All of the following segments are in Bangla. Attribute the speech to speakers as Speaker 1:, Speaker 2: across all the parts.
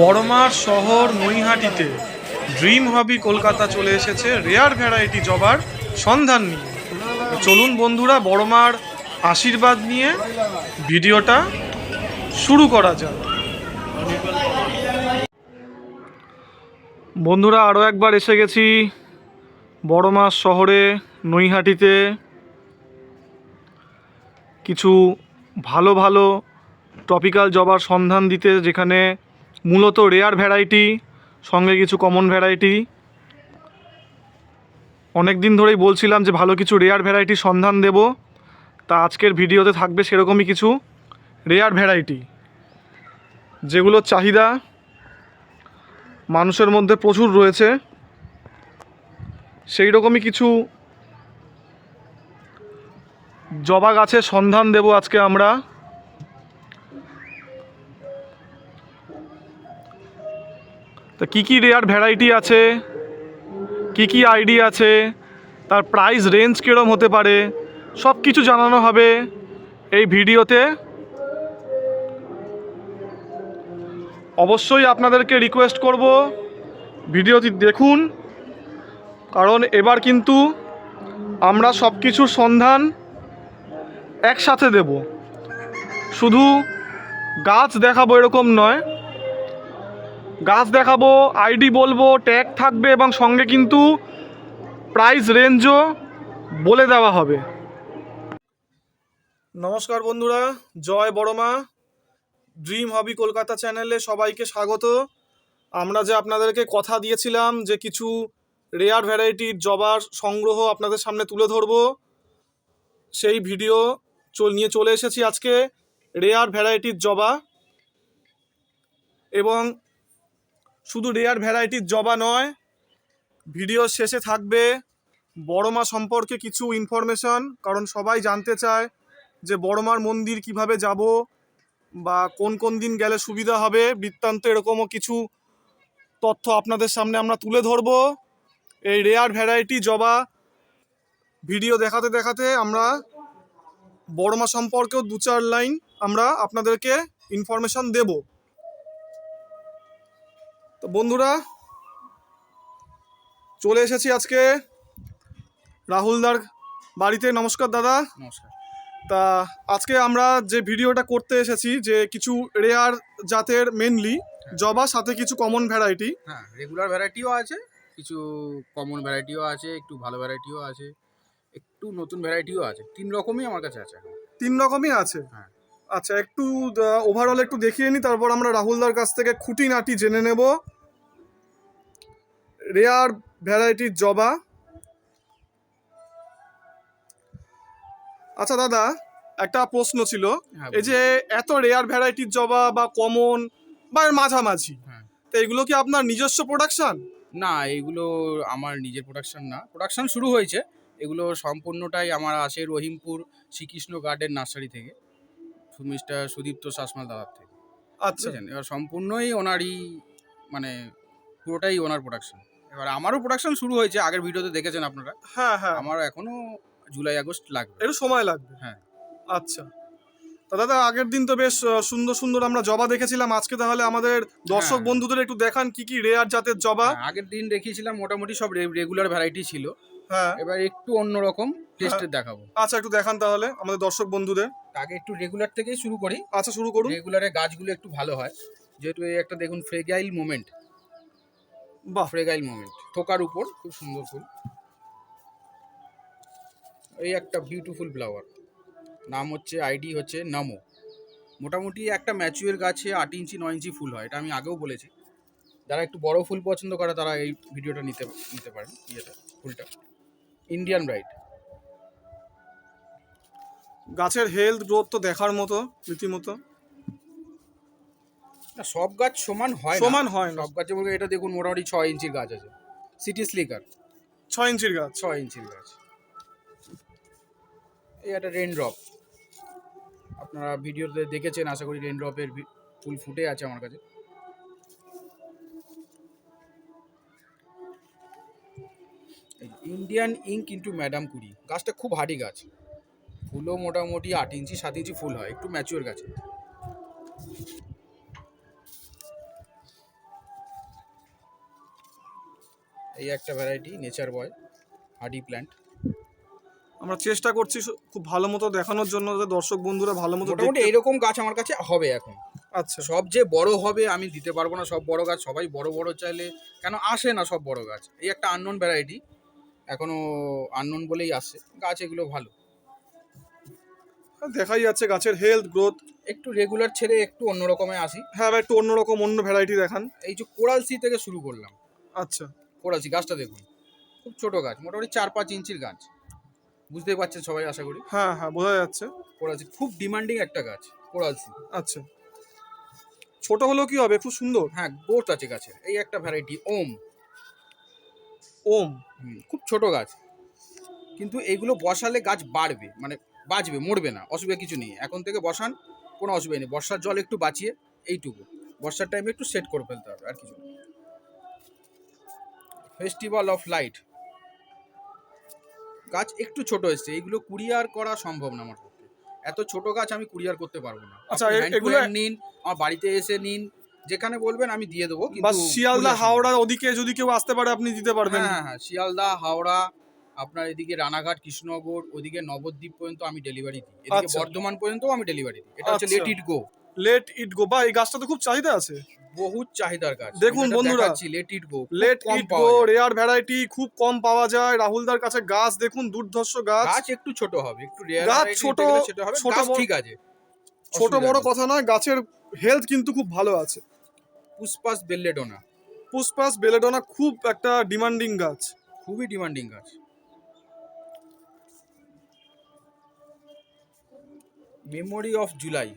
Speaker 1: বড়মার শহর নৈহাটিতে। ড্রিম হবি কলকাতা চলে এসেছে। রেয়ার ভ্যারাইটি জবার সন্ধান নিয়ে। চলুন বন্ধুরা, বড়মার আশীর্বাদ নিয়ে ভিডিওটা শুরু করা যাক। বন্ধুরা আরও একবার এসে গেছি বড়মাস শহরে, নৈহাটিতে। কিছু ভালো ভালো টপিক্যাল জবার সন্ধান দিতে যেখানে মূলত রেয়ার ভ্যারাইটি সঙ্গে কিছু কমন ভ্যারাইটি অনেক দিন ধরেই বলছিলাম যে ভালো কিছু রেয়ার ভ্যারাইটির সন্ধান দেব। তা আজকের ভিডিওতে থাকবে সেরকমই কিছু রেয়ার ভ্যারাইটি যেগুলোর চাহিদা মানুষের মধ্যে প্রচুর রয়েছে। সেই রকমই কিছু জবা গাছের সন্ধান দেব আজকে আমরা। তা কী কী রেয়ার ভ্যারাইটি আছে? কী কী আইডি আছে? তার প্রাইস রেঞ্জ কীরকম হতে পারে? সব কিছু জানানো হবে এই ভিডিওতে। অবশ্যই আপনাদেরকে রিকোয়েস্ট করব ভিডিওটি দেখুন, কারণ এবার কিন্তু আমরা সব কিছুর সন্ধান একসাথে দেব। শুধু গাছ দেখাবো এরকম নয় গাছ দেখাবো আইডি বলব ট্যাগ থাকবে এবং সঙ্গে কিন্তু প্রাইস রেঞ্জও বলে দেওয়া হবে। নমস্কার বন্ধুরা, জয় বড়মা ড্রিম হবি কলকাতা চ্যানেলে সবাইকে স্বাগত। আমরা যে আপনাদেরকে কথা দিয়েছিলাম যে কিছু রেয়ার ভ্যারাইটির জবার সংগ্রহ আপনাদের সামনে তুলে ধরবো, সেই ভিডিও চল, নিয়ে চলে এসেছি আজকে রেয়ার ভ্যারাইটির জবা। এবং শুধু রেয়ার ভ্যারাইটির জবা নয়, ভিডিও শেষে থাকবে বড়মা সম্পর্কে কিছু ইনফরমেশন কারণ সবাই জানতে চায় যে বড়মার মন্দির কীভাবে যাব বা কোন কোন দিন গেলে সুবিধা হবে। বৃত্তান্ত এরকমও কিছু তথ্য আপনাদের সামনে আমরা তুলে ধরবো। এই রেয়ার ভ্যারাইটি জবা ভিডিও দেখাতে দেখাতে আমরা বড়মা সম্পর্কেও দু চার লাইন আমরা আপনাদেরকে ইনফরমেশন দেব। তো বন্ধুরা চলে এসেছি আজকে রাহুলদার বাড়িতে। নমস্কার দাদা।
Speaker 2: নমস্কার।
Speaker 1: তা আজকে আমরা যে ভিডিওটা করতে এসেছি যে কিছু রেয়ার জাতের মেনলি জবা সাথে কিছু কমন ভ্যারাইটি
Speaker 2: হ্যাঁ রেগুলার ভ্যারাইটিও আছে কিছু কমন ভ্যারাইটিও আছে একটু ভালো ভ্যারাইটিও আছে একটু নতুন ভ্যারাইটিও আছে। তিন রকমই আমার কাছে আছে
Speaker 1: তিন রকমই আছে?
Speaker 2: হ্যাঁ।
Speaker 1: আচ্ছা একটু ওভারঅল একটু দেখিয়ে নিই তারপর আমরা রাহুলদার কাছ থেকে খুঁটিনাটি জেনে নেব। রেয়ার ভ্যারাইটির জবা। আচ্ছা দাদা একটা প্রশ্ন ছিল।
Speaker 2: হ্যাঁ,
Speaker 1: এই যে এত রেয়ার ভ্যারাইটির জবা বা কমন বা এর মাঝামাঝি
Speaker 2: হ্যাঁ।
Speaker 1: তো এগুলো কি আপনার নিজস্ব প্রোডাকশন
Speaker 2: না এগুলো আমার নিজের প্রোডাকশন না। প্রোডাকশন শুরু হয়েছে। এগুলো সম্পূর্ণটাই আমার আসে রহিমপুর শ্রীকৃষ্ণ গার্ডেন নার্সারি থেকে মিস্টার সুদীপ্ত শাসমাল দাদার থেকে।
Speaker 1: আচ্ছা।
Speaker 2: এবার সম্পূর্ণই ওনারই মানে পুরোটাই ওনার প্রোডাকশন এবার আমারও প্রোডাকশন শুরু হয়েছে আগের ভিডিওতে দেখেছেন আপনারা।
Speaker 1: হ্যাঁ হ্যাঁ।
Speaker 2: আমার এখনও জুলাই আগস্ট লাগবে।
Speaker 1: একটু সময় লাগবে।
Speaker 2: হ্যাঁ।
Speaker 1: আচ্ছা। তা দাদা আগের দিন তো বেশ সুন্দর সুন্দর আমরা জবা দেখেছিলাম। আজকে তাহলে আমাদের দর্শক
Speaker 2: হ্যাঁ।
Speaker 1: বন্ধুদের একটু দেখান কি কি রেয়ার জাতের জবা?
Speaker 2: হ্যাঁ, আগের দিন দেখিয়েছিলাম মোটামুটি সব রেগুলার ভ্যারাইটি ছিল।
Speaker 1: হ্যাঁ।
Speaker 2: এবার একটু অন্যরকম টেস্টের দেখাবো।
Speaker 1: আচ্ছা একটু দেখান তাহলে আমাদের দর্শক বন্ধুদের।
Speaker 2: আগে একটু রেগুলার থেকেই শুরু করি।
Speaker 1: আচ্ছা শুরু করুন।
Speaker 2: রেগুলারে গাছগুলো একটু ভালো হয়। যেহেতু এই একটা দেখুন ফ্রেগাইল মোমেন্ট
Speaker 1: বাহ।
Speaker 2: ফ্রেগাইল মোমেন্ট। থোকার উপর খুব সুন্দর ফুল। এই একটা বিউটিফুল ফ্লাওয়ার নাম হচ্ছে আইডি হচ্ছে নামো মোটামুটি একটা ম্যাচুয়ের গাছে আট ইঞ্চি নয় ইঞ্চি ফুল হয় এটা আমি আগেও বলেছি। যারা একটু বড় ফুল পছন্দ করে তারা এই ভিডিওটা নিতে নিতে পারেন ইয়েটা ফুলটা। ইন্ডিয়ান ব্রাইট
Speaker 1: গাছের হেলথ গ্রোথ তো দেখার মতো রীতিমতো।
Speaker 2: না সব গাছ সমান হয় না।
Speaker 1: সমান হয় না।
Speaker 2: সব গাছে বলতে এটা দেখুন মোটামুটি ছয় ইঞ্চির গাছ আছে। সিটি স্লিকার
Speaker 1: ছয় ইঞ্চির গাছ।
Speaker 2: ছয় ইঞ্চির গাছ। এই একটা রেন ড্রপ আপনারা ভিডিওতে দেখেছেন আশা করি রেন ড্রপের ফুল ফুটে আছে আমার কাছে। ইন্ডিয়ান ইঙ্ক ইন্টু ম্যাডাম কুড়ি গাছটা খুব হার্ডি গাছ। ফুলও মোটামুটি আট ইঞ্চি সাত ইঞ্চি ফুল হয়। একটু ম্যাচিওর গাছে। এই একটা variety nature boy hardy plant
Speaker 1: আমরা চেষ্টা করছি খুব ভালো মতো দেখানোর জন্য যাতে দর্শক বন্ধুরা ভালো মতো
Speaker 2: মোটামুটি এইরকম গাছ আমার কাছে হবে এখন।
Speaker 1: আচ্ছা।
Speaker 2: সব যে বড় হবে আমি দিতে পারব না সব বড় গাছ সবাই বড় বড় চাইলে কেন আসে না সব বড় গাছ? এই একটা আননোন ভ্যারাইটি এখনও আননোন বলেই আসছে। গাছ এগুলো ভালো।
Speaker 1: দেখাই যাচ্ছে গাছের হেলথ গ্রোথ
Speaker 2: একটু রেগুলার ছেড়ে একটু অন্য রকমে আসি।
Speaker 1: হ্যাঁ একটু অন্যরকম অন্য ভ্যারাইটি দেখান।
Speaker 2: এই যে কোরাল সি থেকে শুরু করলাম।
Speaker 1: আচ্ছা।
Speaker 2: কোরাল সি গাছটা দেখুন। খুব ছোট গাছ মোটামুটি চার পাঁচ ইঞ্চির গাছ। বুঝতেই পারছেন সবাই আশা করি?
Speaker 1: হ্যাঁ হ্যাঁ বোঝা যাচ্ছে।
Speaker 2: কোরাল সি খুব ডিমান্ডিং একটা গাছ কোরাল
Speaker 1: আচ্ছা। ছোট হলেও কি হবে? খুব সুন্দর?
Speaker 2: হ্যাঁ গোট আছে গাছের এই একটা ভ্যারাইটি ওম।
Speaker 1: ওম?
Speaker 2: খুব ছোট গাছ। কিন্তু এইগুলো বসালে গাছ বাড়বে মানে বাঁচবে মরবে না অসুবিধা কিছু নেই। এখন থেকে বসান কোনো অসুবিধা নেই। বর্ষার জল একটু বাঁচিয়ে এইটুকু। বর্ষার টাইমে একটু সেট করে ফেলতে হবে আর কিছু ফেস্টিভ্যাল অফ লাইট গাছ একটু ছোট এসছে এইগুলো কুরিয়ার করা সম্ভব না আমার পক্ষে। এত ছোট গাছ আমি কুরিয়ার করতে পারব না।
Speaker 1: আচ্ছা, এগুলো-
Speaker 2: নিন আমার বাড়িতে এসে নিন যেখানে বলবেন আমি দিয়ে দেবো কিন্তু
Speaker 1: শিয়ালদা হাওড়ার ওদিকে যদি কেউ আসতে পারে আপনি দিতে পারবেন।
Speaker 2: হ্যাঁ হ্যাঁ শিয়ালদা হাওড়া আপনার এদিকে রানাঘাট কৃষ্ণনগর ওদিকে নবদ্বীপ পর্যন্ত আমি ডেলিভারি দিই। এদিকে
Speaker 1: আচ্ছা।
Speaker 2: বর্ধমান পর্যন্ত আমি ডেলিভারি দিই। এটা হচ্ছে। Late it go
Speaker 1: let it গো বা এই গাছটা তো খুব চাহিদা আছে।
Speaker 2: বহুত চাহিদার গাছ।
Speaker 1: দেখুন বন্ধুরা,
Speaker 2: let it go
Speaker 1: let it go rare variety খুব কম পাওয়া যায়। রাহুলদার কাছে গাছ দেখুন দুর্ধর্ষ গাছ।
Speaker 2: গাছ একটু ছোট হবে একটু রেয়ার
Speaker 1: গাছ ছোট-
Speaker 2: ছোট ঠিক আছে
Speaker 1: ছোট বড় কথা নয় গাছের হেলথ কিন্তু খুব ভালো আছে।
Speaker 2: পুষ্পাস বেল্লেডোনা।
Speaker 1: পুষ্পাস বেলেডোনা খুব একটা ডিমান্ডিং গাছ।
Speaker 2: খুবই ডিমান্ডিং গাছ। মেমোরি অফ জুলাই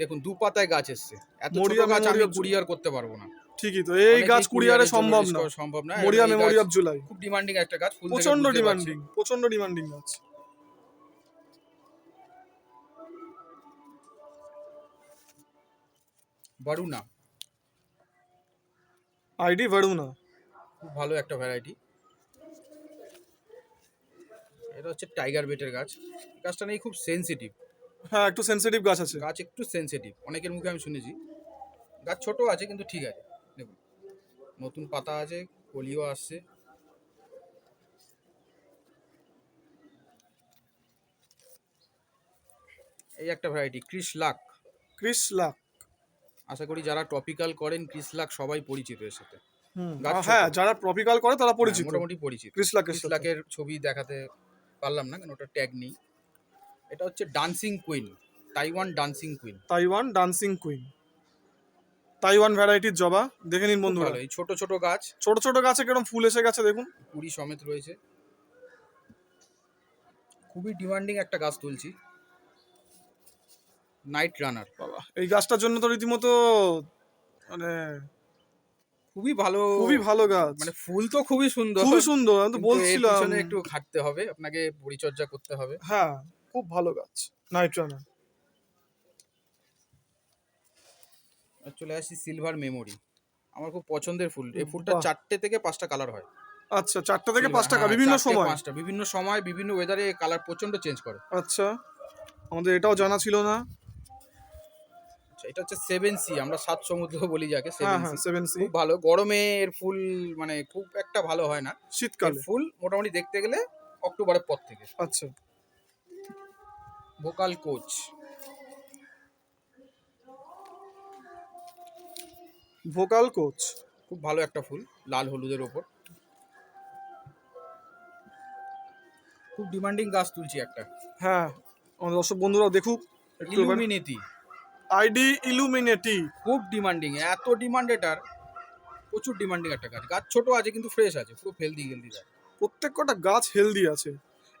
Speaker 2: দেখুন দু পাতায় গাছ এসছে। এত ছোট গাছ আমি কুরিয়ার করতে পারব না।
Speaker 1: ঠিকই তো এই গাছ কুরিয়ারে সম্ভব না।
Speaker 2: সম্ভব না
Speaker 1: মরিয়া মেমোরি অফ জুলাই
Speaker 2: খুব ডিমান্ডিং একটা গাছ প্রচণ্ড
Speaker 1: ডিমান্ডিং প্রচণ্ড ডিমান্ডিং গাছ।
Speaker 2: বারুনা
Speaker 1: আইডি ভেড়ুনা
Speaker 2: খুব ভালো একটা ভ্যারাইটি এটা হচ্ছে টাইগার বেটের গাছ। গাছটা নেই খুব সেনসিটিভ
Speaker 1: হ্যাঁ একটু সেনসিটিভ গাছ আছে।
Speaker 2: গাছ একটু সেনসিটিভ অনেকের মুখে আমি শুনেছি। গাছ ছোট আছে কিন্তু ঠিক আছে। দেখুন নতুন পাতা আছে কলিও আসছে। এই একটা variety Chris Luck
Speaker 1: Chris Luck
Speaker 2: আশা করি যারা টপিক্যাল করেন ক্রিস লাক সবাই পরিচিত এর সাথে।
Speaker 1: হ্যাঁ যারা ট্রপিক্যাল করে তারা পরিচিত।
Speaker 2: হ্যাঁ, মোটামুটি পরিচিত।
Speaker 1: ক্রিস লাকের
Speaker 2: ক্রিস ছবি দেখাতে পারলাম না কেন ওটা ট্যাগ নেই। এটা হচ্ছে dancing queen Taiwan dancing queen
Speaker 1: Taiwan dancing queen Taiwan ভ্যারাইটির জবা দেখে নিন বন্ধুরা।
Speaker 2: ভালো এই ছোট ছোট গাছ।
Speaker 1: ছোট ছোট গাছে কীরকম ফুল এসে গেছে দেখুন।
Speaker 2: কুড়ি সমেত রয়েছে। খুবই ডিমান্ডিং একটা গাছ তুলছি। নাইট রানার
Speaker 1: বাবা এই গাছটার জন্য তো রীতিমতো মানে
Speaker 2: খুবই ভালো
Speaker 1: খুবই ভালো গাছ।
Speaker 2: মানে ফুল তো খুবই সুন্দর।
Speaker 1: খুবই সুন্দর আমি তো বলছিলাম।
Speaker 2: একটু খাটতে হবে আপনাকে পরিচর্যা করতে হবে।
Speaker 1: হ্যাঁ। খুব ভালো গাছ নাইট রানার
Speaker 2: চলে আসি সিলভার মেমোরি আমার খুব পছন্দের ফুল এই ফুলটা চারটে থেকে পাঁচটা কালার হয়।
Speaker 1: আচ্ছা চারটা থেকে
Speaker 2: Silver,
Speaker 1: পাঁচ
Speaker 2: হ্যাঁ,
Speaker 1: বিভিন্ন সময়।
Speaker 2: পাঁচটা বিভিন্ন সময় বিভিন্ন ওয়েদারে কালার প্রচণ্ড চেঞ্জ করে।
Speaker 1: আচ্ছা আমাদের এটাও জানা ছিল না।
Speaker 2: আচ্ছা এটা হচ্ছে সেভেন সি আমরা সাত সমুদ্র বলি যাকে
Speaker 1: হ্যাঁ
Speaker 2: সেভেন
Speaker 1: হ্যাঁ
Speaker 2: সি খুব ভালো গরমে এর ফুল মানে খুব একটা ভালো হয় না।
Speaker 1: শীতকালে।
Speaker 2: ফুল মোটামুটি দেখতে গেলে অক্টোবরের পর থেকে।
Speaker 1: আচ্ছা।
Speaker 2: Vocal coach.
Speaker 1: Vocal coach.
Speaker 2: খুব ভালো একটা ফুল লাল হলুদের ওপর। খুব ডিমান্ডিং গাছ তুলছি একটা।
Speaker 1: হ্যাঁ আমাদের দর্শক বন্ধুরাও দেখুক
Speaker 2: ইলুমিনেটি
Speaker 1: আইডি ইলুমিনেটি
Speaker 2: খুব ডিমান্ডিং এত ডিমান্ড এটার প্রচুর ডিমান্ডিং একটা গাছ। গাছ ছোট আছে কিন্তু ফ্রেশ আছে পুরো হেলদি হেলদি গাছ।
Speaker 1: প্রত্যেক কটা গাছ হেলদি আছে।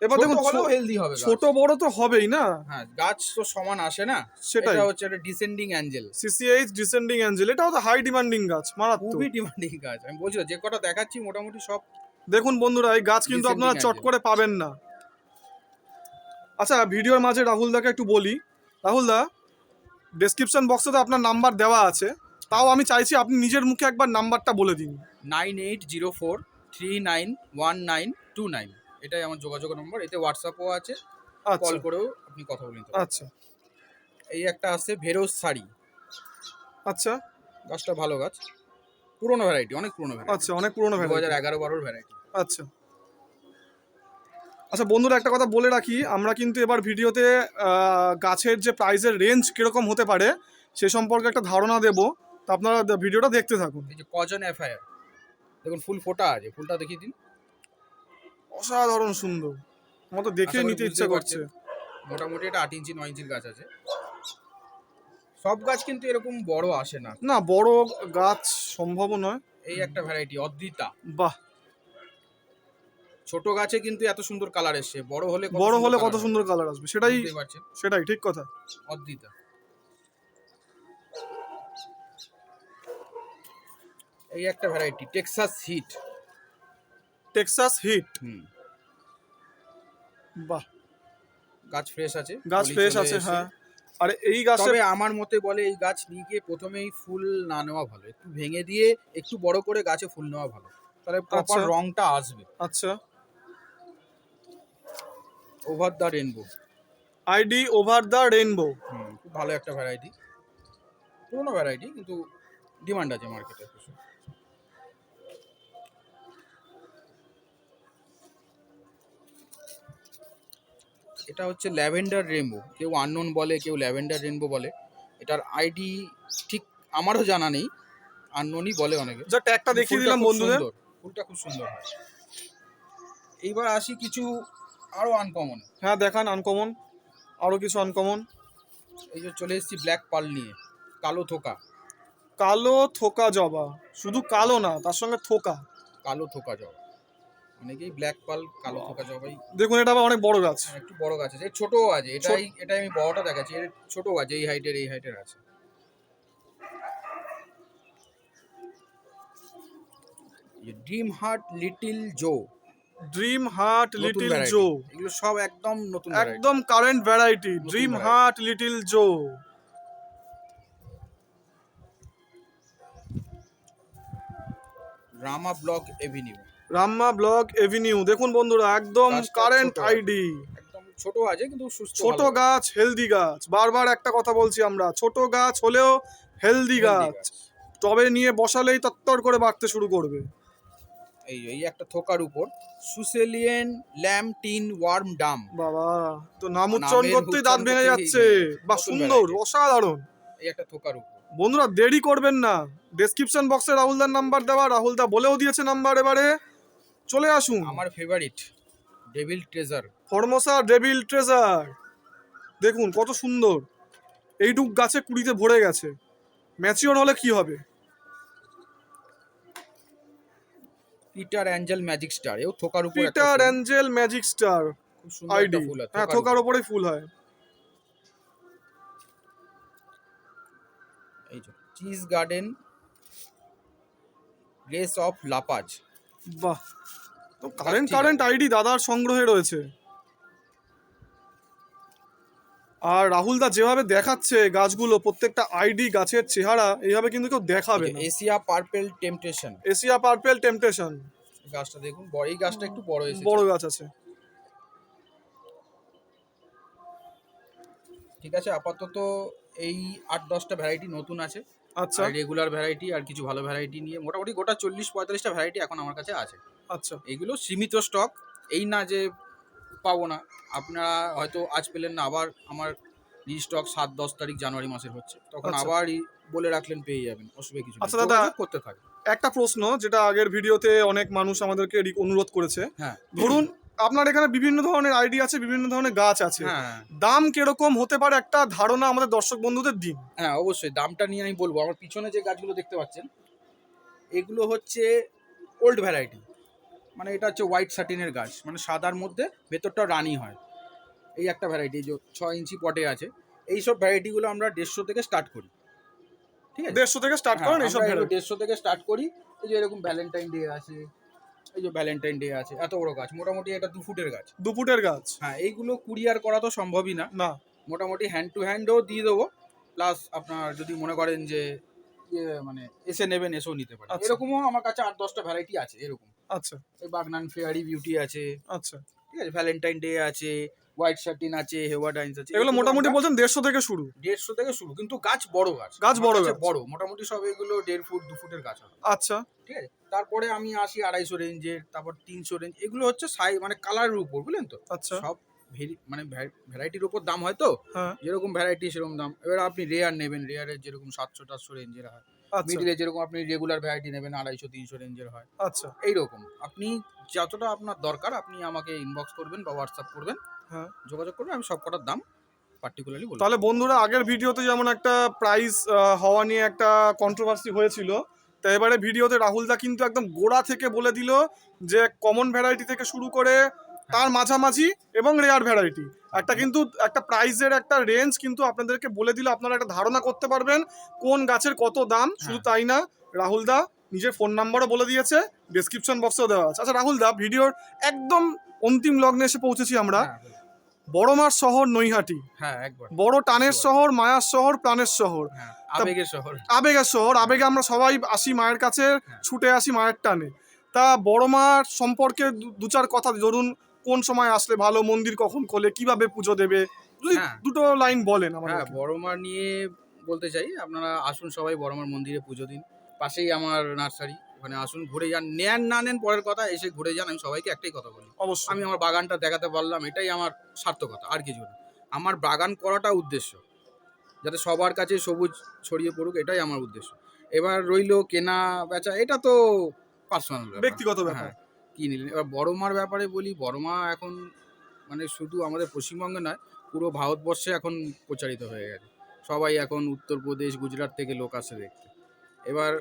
Speaker 1: এবার দেখুন
Speaker 2: হলেও হেলদি হবে
Speaker 1: ছোট বড় তো হবেই না?
Speaker 2: হ্যাঁ গাছ তো সমান আসে না?
Speaker 1: সেটাই।
Speaker 2: এটা হচ্ছে একটা descending angel
Speaker 1: CCH descending angel এটাও তো হাই ডিমান্ডিং গাছ মারাত্মক।
Speaker 2: খুবই ডিমান্ডিং গাছ আমি বলছি যে কটা দেখাচ্ছি মোটামুটি সব
Speaker 1: দেখুন বন্ধুরা এই গাছ কিন্তু আপনারা চট করে পাবেন না। আচ্ছা ভিডিওর মাঝে রাহুল দাকে একটু বলি। রাহুল দা ডেসক্রিপশন বক্সে তো আপনার নাম্বার দেওয়া আছে। তাও আমি চাইছি আপনি নিজের মুখে একবার নাম্বারটা বলে দিন।
Speaker 2: Nine eight zero four three nine one nine two nine. এটাই আমার যোগাযোগ নম্বর এতে হোয়াটসঅ্যাপও আছে।
Speaker 1: আচ্ছা।
Speaker 2: কল করেও আপনি কথা বলে নিতে।
Speaker 1: আচ্ছা।
Speaker 2: এই একটা আছে ভেরোজ শাড়ি।
Speaker 1: আচ্ছা।
Speaker 2: গাছটা ভালো গাছ। পুরনো ভ্যারাইটি অনেক পুরনো ভ্যারাইটি
Speaker 1: আচ্ছা অনেক পুরোনো
Speaker 2: দু হাজার
Speaker 1: ভ্যারাইটি
Speaker 2: এগারো বারোর ভ্যারাইটি
Speaker 1: আচ্ছা। আচ্ছা বন্ধুরা একটা কথা বলে রাখি আমরা কিন্তু এবার ভিডিওতে গাছের যে প্রাইসের রেঞ্জ কীরকম হতে পারে সে সম্পর্কে একটা ধারণা দেব। তা আপনারা ভিডিওটা দেখতে থাকুন।
Speaker 2: এই যে কজন এফআইআর? দেখুন ফুল ফোটা আছে ফুলটা দেখিয়ে দিন।
Speaker 1: অসাধারণ সুন্দর। আমার তো দেখে নিতে ইচ্ছা করছে।
Speaker 2: মোটামুটি এটা আট ইঞ্চি নয় ইঞ্চির গাছ আছে। সব গাছ কিন্তু এরকম বড় আসে না।
Speaker 1: না বড় গাছ সম্ভব নয়।
Speaker 2: এই একটা ভ্যারাইটি অদ্বিতা।
Speaker 1: বাহ।
Speaker 2: ছোট গাছে কিন্তু এত সুন্দর কালার এসছে। বড় হলে
Speaker 1: বড় হলে কত সুন্দর কালার আসবে সেটাই সেটাই ঠিক কথা।
Speaker 2: অদ্বিতা। এই একটা variety Texas heat
Speaker 1: Texas heat.
Speaker 2: হুম।
Speaker 1: বাহ।
Speaker 2: গাছ ফ্রেশ আছে
Speaker 1: গাছ ফ্রেশ আছে হ্যাঁ। আর এই গাছে
Speaker 2: তবে আমার মতে বলে এই গাছ নিয়ে গিয়ে প্রথমেই ফুল না নেওয়া ভালো। একটু ভেঙে দিয়ে একটু বড় করে গাছে ফুল নেওয়া ভালো। তাহলে প্রপার
Speaker 1: আচ্ছা।
Speaker 2: রংটা আসবে।
Speaker 1: আচ্ছা।
Speaker 2: Over the rainbow
Speaker 1: ID over the rainbow
Speaker 2: হুম খুব ভালো একটা ভ্যারাইটি পুরোনো ভ্যারাইটি কিন্তু ডিমান্ড আছে মার্কেটে প্রচুর। এটা হচ্ছে ল্যাভেন্ডার রেনবো কেউ আননোন বলে কেউ ল্যাভেন্ডার রেনবো বলে। এটার আইডি ঠিক আমারও জানা নেই আননোনই বলে অনেকে।
Speaker 1: যা ট্যাগটা দেখিয়ে দিলাম বন্ধুদের।
Speaker 2: ফুলটা খুব সুন্দর হয়। এইবার আসি কিছু আরও আনকমন
Speaker 1: হ্যাঁ দেখান আনকমন আরও কিছু আনকমন
Speaker 2: এই যে চলে এসেছি ব্ল্যাক পাল নিয়ে কালো থোকা।
Speaker 1: কালো থোকা জবা। শুধু কালো না তার সঙ্গে থোকা।
Speaker 2: কালো থোকা জবা। অনেকেই ব্ল্যাক পাল কালো থোকা জবাই।
Speaker 1: দেখুন এটা আবার অনেক বড় গাছ।
Speaker 2: একটু বড় গাছ আছে। ছোটও আছে এটাই এটাই আমি বড়টা দেখাচ্ছি। এর ছোট গাছ এই হাইটের এই হাইটের আছে। Dream heart little Joe
Speaker 1: dream heart little Joe
Speaker 2: এগুলো সব একদম নতুন
Speaker 1: একদম current variety dream heart little Joe
Speaker 2: rama block avenue
Speaker 1: rama block avenue. দেখুন বন্ধুরা একদম কারেন্ট আইডি।
Speaker 2: ছোট আছে কিন্তু
Speaker 1: ছোট গাছ হেলদি গাছ। বারবার একটা কথা বলছি আমরা ছোট গাছ হলেও হেলদি গাছ। টবে নিয়ে বসালেই তত্তর করে বাড়তে শুরু করবে।
Speaker 2: এই এই একটা থোকার উপর। সুসেলিয়েন ল্যাম টিন ওয়ার্ম ডাম।
Speaker 1: বাবা তো নাম উচ্চারণ করতেই দাঁত ভেঙে যাচ্ছে। বা সুন্দর অসাধারণ।
Speaker 2: এই একটা থোকার উপর।
Speaker 1: বন্ধুরা দেরি করবেন না। ডেসক্রিপশন বক্সে রাহুলদার নাম্বার দেওয়া। রাহুলদা বলেও দিয়েছে নাম্বার এবারে। চলে আসুন।
Speaker 2: আমার favourite devil treasure
Speaker 1: Formosa devil treasure দেখুন কত সুন্দর। এইটুক গাছে কুড়িতে ভরে গেছে। ম্যাচিওর হলে কি হবে?
Speaker 2: পিটার অ্যাঞ্জেল ম্যাজিক স্টার এও থোকার উপর
Speaker 1: Peter angel magic star ID হ্যাঁ
Speaker 2: থোকার উপর।
Speaker 1: ফুল হয়।
Speaker 2: এই যে চিজ গার্ডেন গ্রেস অফ লাপাজ
Speaker 1: বাহ। তো কারেন্ট কারেন্ট আইডি দাদার সংগ্রহে রয়েছে। আর রাহুল দা যেভাবে দেখাচ্ছে গাছগুলো প্রত্যেকটা আইডি গাছের চেহারা এইভাবে কিন্তু কেউ দেখাবে না।
Speaker 2: Asia purple temptation
Speaker 1: Asia purple temptation
Speaker 2: গাছটা দেখুন বড় এই গাছটা একটু বড় এসেছে।
Speaker 1: বড় গাছ আছে।
Speaker 2: ঠিক আছে আপাতত এই আট দশটা ভ্যারাইটি নতুন আছে।
Speaker 1: আচ্ছা।
Speaker 2: রেগুলার ভ্যারাইটি আর কিছু ভালো ভ্যারাইটি নিয়ে মোটামুটি গোটা চল্লিশ পঁয়তাল্লিশটা ভ্যারাইটি এখন আমার কাছে আছে।
Speaker 1: আচ্ছা।
Speaker 2: এগুলো সীমিত স্টক এই না যে পাবো না। আপনারা হয়তো আজ পেলেন না আবার আমার স্টক সাত দশ তারিখ জানুয়ারি মাসের হচ্ছে। তখন
Speaker 1: আচ্ছা।
Speaker 2: আবার বলে রাখলেন পেয়ে যাবেন অসুবিধা কিছু
Speaker 1: আচ্ছা দাদা।
Speaker 2: করতে থাকবে
Speaker 1: একটা প্রশ্ন যেটা আগের ভিডিওতে অনেক মানুষ আমাদেরকে অনুরোধ করেছে।
Speaker 2: হ্যাঁ।
Speaker 1: ধরুন আপনার এখানে বিভিন্ন ধরনের আইডি আছে বিভিন্ন ধরনের গাছ আছে।
Speaker 2: হ্যাঁ।
Speaker 1: দাম কীরকম হতে পারে একটা ধারণা আমাদের দর্শক বন্ধুদের দিন?
Speaker 2: হ্যাঁ অবশ্যই। দামটা নিয়ে আমি বলব। আমার পিছনে যে গাছগুলো দেখতে পাচ্ছেন এগুলো হচ্ছে ওল্ড ভ্যারাইটি মানে এটা হচ্ছে হোয়াইট সাটিনের গাছ। মানে সাদার মধ্যে ভেতরটা রানি হয়। এই একটা ভ্যারাইটি যে ছ ইঞ্চি পটে আছে। এইসব ভ্যারাইটিগুলো আমরা দেড়শো থেকে স্টার্ট করি। ঠিক আছে?
Speaker 1: দেড়শো থেকে স্টার্ট করেন এইসব
Speaker 2: দেড়শো থেকে স্টার্ট করি। এই যে এরকম ভ্যালেন্টাইন ডে আছে এই যে ভ্যালেন্টাইন ডে আছে এত বড় গাছ মোটামুটি এটা দু ফুটের গাছ।
Speaker 1: দু ফুটের গাছ?
Speaker 2: হ্যাঁ এইগুলো কুরিয়ার করা তো সম্ভবই না।
Speaker 1: না।
Speaker 2: মোটামুটি হ্যান্ড টু হ্যান্ডও দিয়ে দেবো প্লাস আপনার যদি মনে করেন যে মানে এসে নেবেন এসেও নিতে পারেন।
Speaker 1: আচ্ছা।
Speaker 2: এরকমও আমার কাছে আট দশটা ভ্যারাইটি আছে এরকম।
Speaker 1: আচ্ছা।
Speaker 2: বাগনান ফেয়ারি বিউটি আছে।
Speaker 1: আচ্ছা।
Speaker 2: ঠিক আছে ভ্যালেন্টাইন ডে আছে হোয়াইট শার্টিন আছে হেওয়াডাইন্স আছে
Speaker 1: এগুলো মোটামুটি বলছেন দেড়শো থেকে শুরু।
Speaker 2: দেড়শো থেকে শুরু কিন্তু গাছ বড় গাছ।
Speaker 1: গাছ বড় গাছ।
Speaker 2: বড় মোটামুটি সব এগুলো দেড় ফুট দু ফুটের গাছ হবে।
Speaker 1: আচ্ছা।
Speaker 2: ঠিক আছে? তারপরে আমি আসি আড়াইশো রেঞ্জের তারপর তিনশো রেঞ্জ এগুলো হচ্ছে সাই মানে কালারের উপর বুঝলেন তো?
Speaker 1: আচ্ছা।
Speaker 2: সব ভেরি মানে ভ্যারাইটির উপর দাম হয় তো?
Speaker 1: হ্যাঁ।
Speaker 2: যেরকম ভ্যারাইটি সেরকম দাম। এবার আপনি রেয়ার নেবেন রেয়ারের যেরকম সাতশো টাতশো রেঞ্জের হয়। মিডিলে যেরকম আপনি রেগুলার ভ্যারাইটি নেবেন আড়াইশো তিনশো রেঞ্জের হয়।
Speaker 1: আচ্ছা।
Speaker 2: এইরকম। আপনি যতটা আপনার দরকার আপনি আমাকে ইনবক্স করবেন বা হোয়াটসঅ্যাপ করবেন।
Speaker 1: হ্যাঁ।
Speaker 2: যোগাযোগ করবেন আমি সব কটার দাম পার্টিকুলারলি বলব
Speaker 1: তাহলে বন্ধুরা আগের ভিডিওতে যেমন একটা প্রাইস হওয়া নিয়ে একটা কন্ট্রোভার্সি হয়েছিল তো এবারে ভিডিওতে রাহুলদা কিন্তু একদম গোড়া থেকে বলে দিল যে কমন ভ্যারাইটি থেকে শুরু করে তার মাঝামাঝি এবং রেয়ার ভ্যারাইটি একটা কিন্তু একটা প্রাইসের একটা রেঞ্জ কিন্তু আপনাদেরকে বলে দিলে আপনারা একটা ধারণা করতে পারবেন কোন গাছের কত দাম। শুধু
Speaker 2: হ্যাঁ।
Speaker 1: তাই না রাহুল দা নিজের ফোন নাম্বারও বলে দিয়েছে ডেসক্রিপশন বক্সেও দেওয়া আছে। আচ্ছা রাহুল দা ভিডিওর একদম অন্তিম লগ্নে এসে পৌঁছেছি আমরা।
Speaker 2: হ্যাঁ,
Speaker 1: বড়মার শহর নৈহাটি।
Speaker 2: হ্যাঁ একবার।
Speaker 1: বড় টানের শহর মায়ার শহর প্রাণের শহর।
Speaker 2: হ্যাঁ আবেগের শহর।
Speaker 1: আবেগের শহর আবেগে আমরা সবাই আসি মায়ের কাছে। ছুটে আসি মায়ের টানে। তা বড় মার সম্পর্কে দু চার কথা ধরুন কোন সময় আসলে ভালো মন্দির কখন খোলে কীভাবে পুজো দেবে? যদি
Speaker 2: হ্যাঁ।
Speaker 1: দুটো লাইন বলেন
Speaker 2: আমার
Speaker 1: হ্যাঁ
Speaker 2: বড়মার নিয়ে বলতে চাই আপনারা আসুন সবাই বড়মার মন্দিরে পুজো দিন। পাশেই আমার নার্সারি ওখানে আসুন ঘুরে যান নেন না নেন পরের কথা এসে ঘুরে যান আমি সবাইকে একটাই কথা বলি।
Speaker 1: অবশ্যই।
Speaker 2: আমি আমার বাগানটা দেখাতে পারলাম এটাই আমার সার্থকতা আর কিছু না। আমার বাগান করাটা উদ্দেশ্য যাতে সবার কাছে সবুজ ছড়িয়ে পড়ুক এটাই আমার উদ্দেশ্য। এবার রইল কেনা বেচা এটা তো পার্সোনাল
Speaker 1: ব্যক্তিগত ব্যাপার।
Speaker 2: হ্যাঁ। কি নিলেন? এবার বড় মার ব্যাপারে বলি বড় মা এখন মানে শুধু আমাদের পশ্চিমবঙ্গে নয় পুরো ভারতবর্ষে এখন প্রচারিত হয়ে গেছে। সবাই এখন উত্তরপ্রদেশ গুজরাট থেকে লোক আসে দেখতে। এবার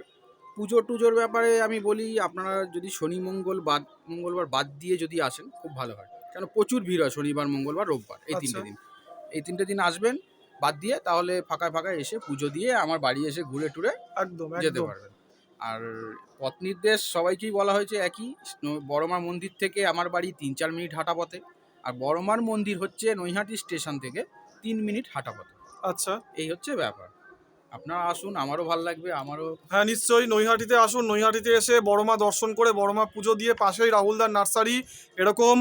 Speaker 2: পুজো টুজোর ব্যাপারে আমি বলি আপনারা যদি শনি মঙ্গল বাদ মঙ্গলবার বাদ দিয়ে যদি আসেন খুব ভালো হয়। কেন? প্রচুর ভিড় হয় শনিবার মঙ্গলবার রোববার এই তিনটে
Speaker 1: আচ্ছা।
Speaker 2: দিন। এই তিনটে দিন আসবেন বাদ দিয়ে তাহলে ফাঁকায় ফাঁকায় এসে পুজো দিয়ে আমার বাড়ি এসে ঘুরে টুরে
Speaker 1: একদম
Speaker 2: যেতে পারবেন। আর পথ নির্দেশ সবাইকেই বলা হয়েছে একই। বড়মার মন্দির থেকে আমার বাড়ি তিন চার মিনিট হাঁটা পথে। আর বড়মার মন্দির হচ্ছে নৈহাটি স্টেশন থেকে তিন মিনিট হাঁটা পথে।
Speaker 1: আচ্ছা।
Speaker 2: এই হচ্ছে ব্যাপার। আপনারা আসুন আমারও ভালো লাগবে আমারও
Speaker 1: হ্যাঁ নিশ্চয়ই নৈহাটিতে আসুন। নৈহাটিতে এসে বড়মা দর্শন করে বড়মা পুজো দিয়ে পাশেই রাহুলদার নার্সারি। এরকম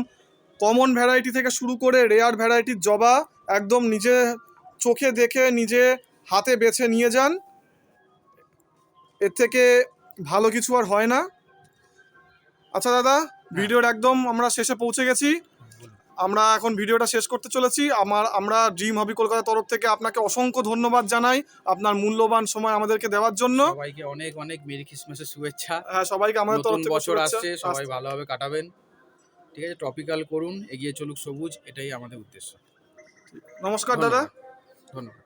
Speaker 1: কমন ভ্যারাইটি থেকে শুরু করে রেয়ার ভ্যারাইটির জবা একদম নিজে চোখে দেখে নিজে হাতে বেছে নিয়ে যান। এর থেকে ভালো কিছু আর হয় না। আচ্ছা দাদা ভিডিওর একদম আমরা শেষে পৌঁছে গেছি। আমরা এখন ভিডিওটা শেষ করতে চলেছি। আমার আমরা ড্রিম হবি কলকাতার তরফ থেকে আপনাকে অসংখ্য ধন্যবাদ জানাই আপনার মূল্যবান সময় আমাদেরকে দেওয়ার জন্য।
Speaker 2: সবাইকে অনেক অনেক মেরি ক্রিসমাসের শুভেচ্ছা।
Speaker 1: হ্যাঁ সবাইকে আমাদের তরফ থেকে
Speaker 2: বছর আসছে সবাই ভালোভাবে কাটাবেন। ঠিক আছে টপিক্যাল করুন এগিয়ে চলুক সবুজ এটাই আমাদের উদ্দেশ্য।
Speaker 1: নমস্কার দাদা।
Speaker 2: ধন্যবাদ।